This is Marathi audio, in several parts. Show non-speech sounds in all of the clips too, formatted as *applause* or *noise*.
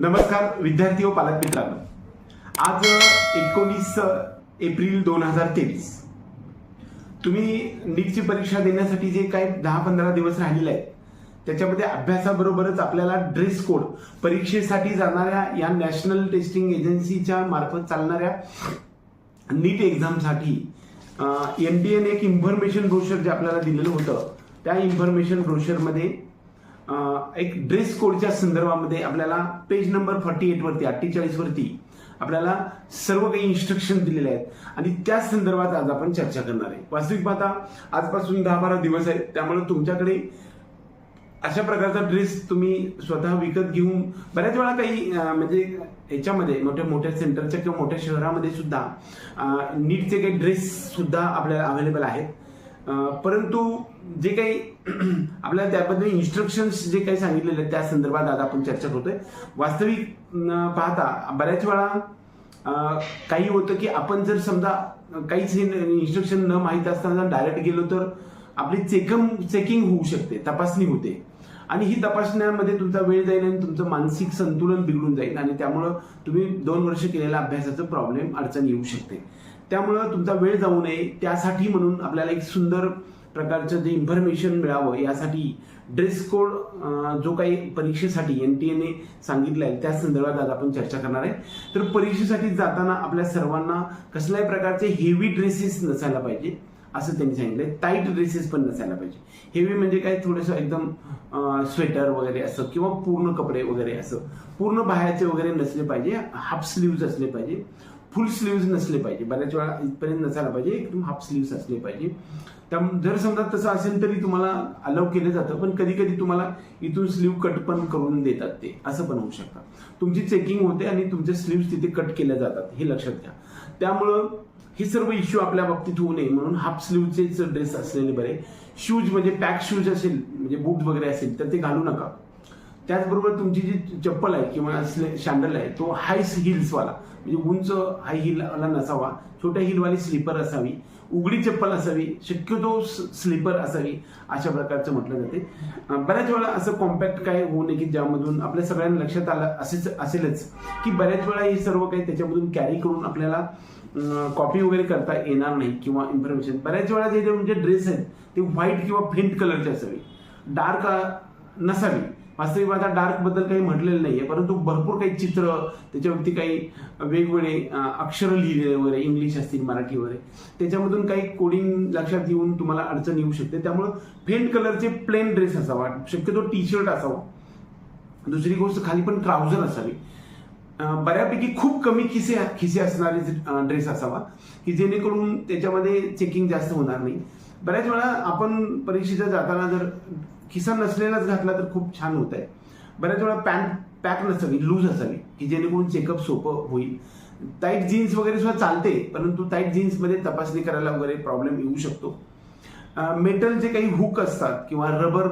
नमस्कार विद्यार्थी व पालक मित्रांनो. आज एकोणीस एप्रिल दोन हजार तेवीस. तुम्ही नीटची परीक्षा देण्यासाठी जे काही दहा पंधरा दिवस राहिलेले आहेत त्याच्यामध्ये अभ्यासाबरोबरच आपल्याला ड्रेस कोड परीक्षेसाठी जाणाऱ्या या नॅशनल टेस्टिंग एजन्सीच्या मार्फत चालणाऱ्या नीट एक्झामसाठी एन डी एन एक इन्फॉर्मेशन ब्रोशर जे आपल्याला दिलेलं होतं त्या इन्फॉर्मेशन ब्रोशरमध्ये एक ड्रेस कोडच्या संदर्भामध्ये आपल्याला पेज नंबर फॉर्टी एट वरती अठ्ठेचाळीस वरती आपल्याला सर्व काही इन्स्ट्रक्शन दिलेले आहेत. आणि त्या संदर्भात आज आपण चर्चा करणार आहे. वास्तविक पाहता आजपासून दहा बारा दिवस आहेत. त्यामुळे तुमच्याकडे अशा प्रकारचा ड्रेस तुम्ही स्वतः विकत घेऊन बऱ्याच वेळा काही म्हणजे याच्यामध्ये मोठ्या मोठ्या सेंटरच्या किंवा मोठ्या शहरामध्ये सुद्धा नीटचे काही ड्रेस सुद्धा आपल्याला अवेलेबल आहेत. परंतु जे काही *clears throat* आपल्याला त्याबद्दल इन्स्ट्रक्शन्स जे काही सांगितलेले आहेत त्या संदर्भात आज आपण चर्चा करतोय. वास्तविक पाहता बऱ्याच वेळा काही होतं की आपण जर समजा काहीच इन्स्ट्रक्शन न माहीत असताना डायरेक्ट गेलो तर आपली चेकम चेकिंग होऊ शकते तपासणी होते. आणि ही तपासण्यामध्ये तुमचा वेळ जाईल आणि तुमचं मानसिक संतुलन बिघडून जाईल आणि त्यामुळं तुम्ही दोन वर्ष केलेल्या अभ्यासाचं प्रॉब्लेम अडचण येऊ शकते. त्यामुळं तुमचा वेळ जाऊ नये त्यासाठी म्हणून आपल्याला एक सुंदर प्रकारचं जे इन्फॉर्मेशन मिळावं यासाठी ड्रेस कोड जो काही परीक्षेसाठी एन टी एने सांगितलं आहे त्या संदर्भात आज आपण चर्चा करणार आहे. तर परीक्षेसाठी जाताना आपल्या सर्वांना कसल्याही प्रकारचे हेवी ड्रेसेस नसायला पाहिजे असं त्यांनी सांगितलंय. टाईट ड्रेसेस पण नसायला पाहिजे. हेवी म्हणजे काय? थोडंसं एकदम स्वेटर वगैरे असं किंवा पूर्ण कपडे वगैरे असं. पूर्ण बाहेरचे वगैरे नसले पाहिजे हाफ स्लीव्ज असले पाहिजे. फुल स्लीव्ज नसले पाहिजे. बऱ्याच वेळा इथपर्यंत नसायला पाहिजे एकदम हाफ स्लीव्ज असले पाहिजे. त्या जर समजा तसं असेल तरी तुम्हाला अलाव केलं जातं पण कधी कधी तुम्हाला इथून स्लीव कट पण करून देतात ते. असं पण होऊ शकतं. तुमची चेकिंग होते आणि तुमचे स्लीव्स तिथे कट केल्या जातात हे लक्षात घ्या. त्यामुळं हे सर्व इश्यू आपल्या बाबतीत होऊ नये. म्हणून हाफ स्लीव्हचेच ड्रेस असलेले बरे. शूज म्हणजे पॅक शूज असेल म्हणजे बूट वगैरे असेल तर ते घालू नका. त्याचबरोबर तुमची जी चप्पल आहे किंवा शँडल आहे तो हाय हिल्सवाला म्हणजे उंच हाय हिलवाला नसावा छोट्या हिलवाली स्लीपर असावी उघडी चप्पल असावी शक्यतो स्लीपर असावी अशा प्रकारचं म्हटलं जाते. बऱ्याच वेळा असं कॉम्पॅक्ट काय होऊ नये की ज्यामधून आपल्या सगळ्यांना लक्षात आलं असेच असेलच की बऱ्याच वेळा हे सर्व काही त्याच्यामधून कॅरी करून आपल्याला कॉपी वगैरे करता येणार नाही किंवा इन्फॉर्मेशन बऱ्याच वेळा जे म्हणजे ड्रेस आहेत ते व्हाईट किंवा फेंट कलरचे असावे. डार्क नसावी. वास्तविक आता डार्कबद्दल काही म्हटलेलं नाहीये परंतु भरपूर काही चित्र त्याच्यावरती काही वेगवेगळे अक्षरं लिहिलेले वगैरे इंग्लिश असतील मराठी वगैरे त्याच्यामधून काही कोडिंग लक्षात येऊन तुम्हाला अडचण येऊ शकते. त्यामुळं फेंट कलरचे प्लेन ड्रेस असावा शक्यतो टी शर्ट असावा. दुसरी गोष्ट खाली पण ट्राउझर असावी. बऱ्यापैकी खूप कमी खिसे खिसे असणारे ड्रेस असावा की जेणेकरून त्याच्यामध्ये चेकिंग जास्त होणार नाही. बऱ्याच वेळा आपण परीक्षेच्या जाताना जर खिसा नसलेलाच घातला तर खूप छान होत आहे. बऱ्याच वेळा पॅन्ट पॅक नसावी लूज असावी की जेणेकरून चेकअप सोपं होईल. टाईट जीन्स वगैरे सुद्धा चालते परंतु टाईट जीन्समध्ये तपासणी करायला वगैरे प्रॉब्लेम येऊ शकतो. मेटलचे काही हुक असतात किंवा रबर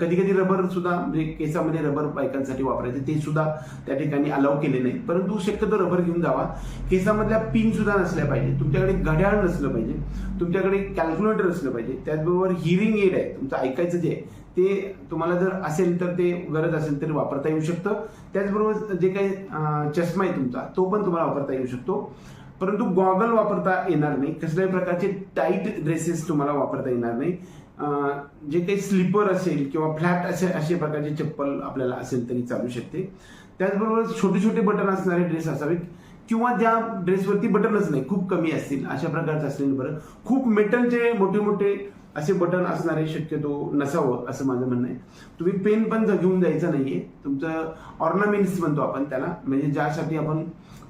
कधी कधी रबर सुद्धा म्हणजे केसामध्ये रबर बायकांसाठी वापरायचे ते सुद्धा त्या ठिकाणी अलाव केले नाही परंतु शक्यतो रबर घेऊन जावा. केसामधल्या पिन सुद्धा नसल्या पाहिजे. तुमच्याकडे घड्याळ नसलं पाहिजे. तुमच्याकडे कॅल्क्युलेटर असलं पाहिजे. त्याचबरोबर हिअरिंग एड आहे. तुमचं ऐकायचं जे आहे ते तुम्हाला जर असेल तर ते गरज असेल तर वापरता येऊ शकतं. त्याचबरोबर जे काही चष्मा आहे तुमचा तो पण तुम्हाला वापरता येऊ शकतो. परंतु गॉगल वापरता येणार नाही. कसल्याही प्रकारचे टाईट ड्रेसेस तुम्हाला वापरता येणार नाही. जे काही स्लीपर असेल किंवा फ्लॅट असे असे प्रकारचे चप्पल आपल्याला असेल तरी चालू शकते. त्याचबरोबर छोटे छोटे बटन असणारे ड्रेस असावेत. किंवा ज्या ड्रेसवरती बटनच नाही खूप कमी असतील अशा प्रकारचं असलेलं बरं. खूप मेटलचे मोठे मोठे असे बटन असणारे शक्यतो नसावं असं माझं म्हणणं आहे. तुम्ही पेन पण घेऊन जायचं नाहीये तुमचं ऑर्नामेंट्स म्हणतो आपण त्याला म्हणजे ज्यासाठी आपण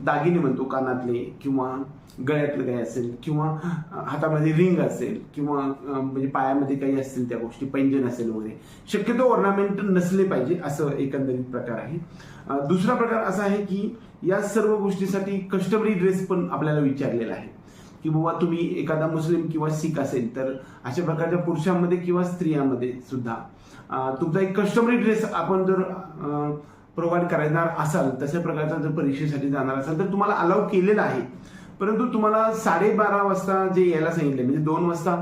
दागिने म्हणतो कानातले किंवा गळ्यातलं काही असेल किंवा हातामध्ये रिंग असेल किंवा म्हणजे पायामध्ये काही असतील त्या गोष्टी पैंजन असेल वगैरे शक्यतो ऑर्नामेंट नसले पाहिजे असं एकंदरीत प्रकार आहे. दुसरा प्रकार असा आहे की या सर्व गोष्टीसाठी कस्टमरी ड्रेस पण आपल्याला विचारलेला आहे. की बाबा तुम्ही एखादा मुस्लिम किंवा सिख असेल तर अशा प्रकारच्या पुरुषांमध्ये किंवा स्त्रियांमध्ये सुद्धा तुमचा एक कस्टमरी ड्रेस आपण जर प्रोव्हाइड करणार असाल तशा प्रकारचा जर परीक्षेसाठी जाणार असाल तर तुम्हाला अलाव केलेला आहे. परंतु तुम्हाला साडेबारा वाजता जे यायला सांगितले म्हणजे दोन वाजता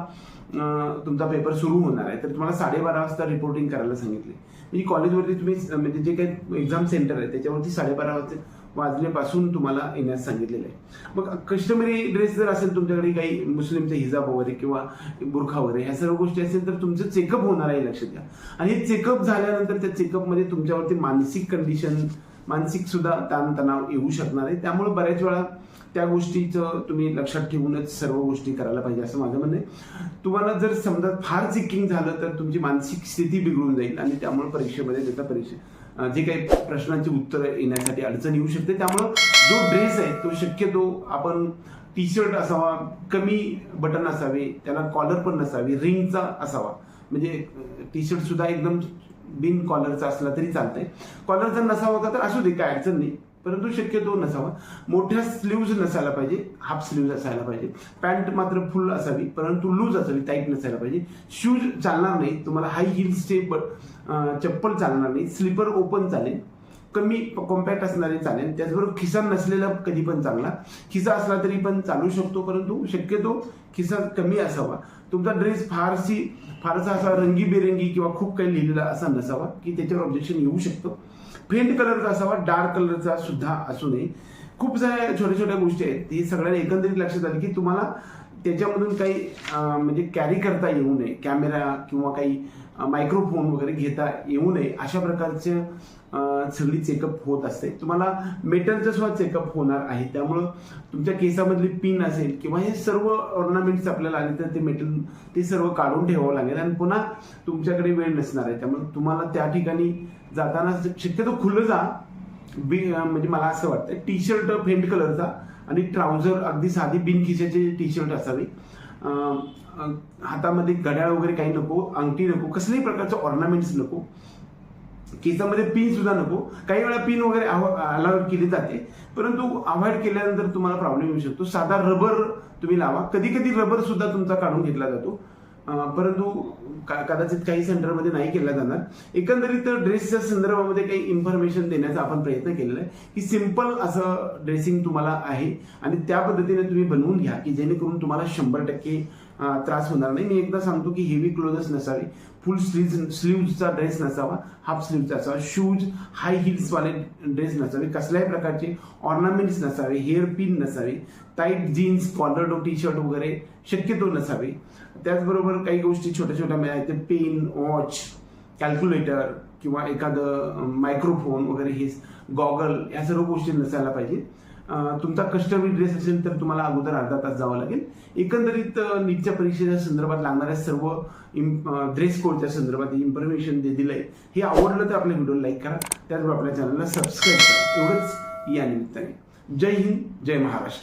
तुमचा पेपर सुरू होणार आहे तर तुम्हाला साडेबारा वाजता रिपोर्टिंग करायला सांगितले म्हणजे कॉलेजवरती तुम्ही म्हणजे जे काही एक्झाम सेंटर आहे त्याच्यावरती साडेबारा वाजता वाजल्यापासून तुम्हाला येण्यास सांगितलेलं आहे. मग कस्टमरी ड्रेस जर असेल तुमच्याकडे काही मुस्लिमचे हिजाब वगैरे किंवा बुरखा वगैरे ह्या सर्व गोष्टी असेल तर तुमचं चेकअप होणार आहे लक्षात घ्या. आणि हे चेकअप झाल्यानंतर त्या चेकअपमध्ये तुमच्यावरती मानसिक कंडिशन मानसिक सुद्धा ताणतणाव येऊ शकणार आहे. त्यामुळे बऱ्याच वेळा त्या गोष्टीचं तुम्ही लक्षात ठेवूनच सर्व गोष्टी करायला पाहिजे असं माझं म्हणणं आहे. तुम्हाला जर समजा फार चेकिंग झालं तर तुमची मानसिक स्थिती बिघडून जाईल आणि त्यामुळे परीक्षेमध्ये त्याचा परीक्षा जे काही प्रश्नांची उत्तरं येण्यासाठी अडचण येऊ शकते. त्यामुळं जो ड्रेस आहे तो शक्यतो आपण टी शर्ट असावा कमी बटन असावे त्याला कॉलर पण नसावी रिंगचा असावा. म्हणजे टी शर्ट सुद्धा एकदम बिन कॉलरचा असला तरी चालतंय. कॉलरचा नसावा का तर असू दे काय अडचण नाही. परंतु शक्यतो नसावा. मोठ्या स्लीव्ज नसायला पाहिजे हाफ स्लीव्ज असायला पाहिजे. पॅन्ट मात्र फुल असावी परंतु लूज असावी टाईट नसायला पाहिजे. शूज चालणार नाही तुम्हाला हाय हिल्सचे चप्पल चालणार नाही स्लीपर ओपन चालेल कमी कॉम्पॅक्ट असणारे चालेल. त्याचबरोबर खिसा नसलेला कधी पण चांगला. खिसा असला तरी पण चालू शकतो परंतु शक्यतो खिसा कमी असावा. तुमचा ड्रेस फारशी फारसा असा रंगीबेरंगी किंवा खूप काही लिहिलेला असा नसावा की त्याच्यावर ऑब्जेक्शन येऊ शकतं. फेंट कलरचा असावा डार्क कलरचा सुद्धा असू नये. खूप साऱ्या छोट्या छोट्या गोष्टी आहेत ती सगळ्यांना एकंदरीत लक्षात आली की तुम्हाला त्याच्यामधून काही म्हणजे कॅरी करता येऊ नये. कॅमेरा किंवा काही मायक्रोफोन वगैरे घेता येऊ नये. अशा प्रकारचे सगळी चेकअप होत असते. तुम्हाला मेटलचं सुद्धा चेकअप होणार आहे. त्यामुळं तुमच्या केसामधली पिन असेल किंवा हे सर्व ऑर्नामेंट्स आपल्याला आले तर ते मेटल ते सर्व काढून ठेवावं लागेल आणि पुन्हा तुमच्याकडे वेळ नसणार आहे. त्यामुळे तुम्हाला त्या ठिकाणी जाताना शक्यतो खुलं जा. बी म्हणजे मला असं वाटतं टी शर्ट फेंट कलरचा आणि ट्राउझर अगदी साधी बिनखिशाचे टी शर्ट असावे हातामध्ये घड्याळ वगैरे काही नको अंगठी नको कसल्याही प्रकारचं ऑर्नामेंट्स नको. केसामध्ये पिन सुद्धा नको. काही वेळा पिन वगैरे अलाउड केली जाते परंतु अवॉइड केल्यानंतर तुम्हाला प्रॉब्लेम येऊ शकतो. साधा रबर तुम्ही लावा. कधी कधी रबर सुद्धा तुमचा काढून घेतला जातो. परंतु का- कदाचित काही सेंटरमध्ये नाही केला जाणार. एकंदरीत ड्रेसच्या संदर्भामध्ये काही इन्फॉर्मेशन देण्याचा आपण प्रयत्न केलेला आहे की सिंपल असं ड्रेसिंग तुम्हाला आहे आणि त्या पद्धतीने तुम्ही बनवून घ्या की जेणेकरून तुम्हाला शंभर टक्के त्रास होणार नाही. मी एकदा सांगतो की हेवी क्लोथ्स नसावे. फुल स्लीव स्लीव्हचा ड्रेस नसावा. हाफ स्लीव्हचा असावा. शूज हाय हिल्सवाले ड्रेस नसावे. कसल्याही प्रकारचे ऑर्नामेंट्स नसावे. हेअर पिन नसावे. Tight jeans collar T shirt वगैरे शक्यतो नसावे. त्याचबरोबर काही गोष्टी छोट्या छोट्या मिळाल्या पेन वॉच कॅल्क्युलेटर किंवा एखादं मायक्रोफोन वगैरे हे गॉगल या सर्व गोष्टी नसायला पाहिजे. तुमचा कस्टमरी ड्रेस असेल तर तुम्हाला अगोदर अर्धा तास जावं लागेल. एकंदरीत नीटच्या परीक्षेच्या संदर्भात लागणाऱ्या सर्व ड्रेस कोडच्या संदर्भात इन्फॉर्मेशन जे दिलंय हे आवडलं तर आपल्या व्हिडिओ लाईक करा. त्याचबरोबर आपल्या चॅनलला सबस्क्राईब करा. एवढंच या निमित्ताने. जय हिंद जय महाराष्ट्र.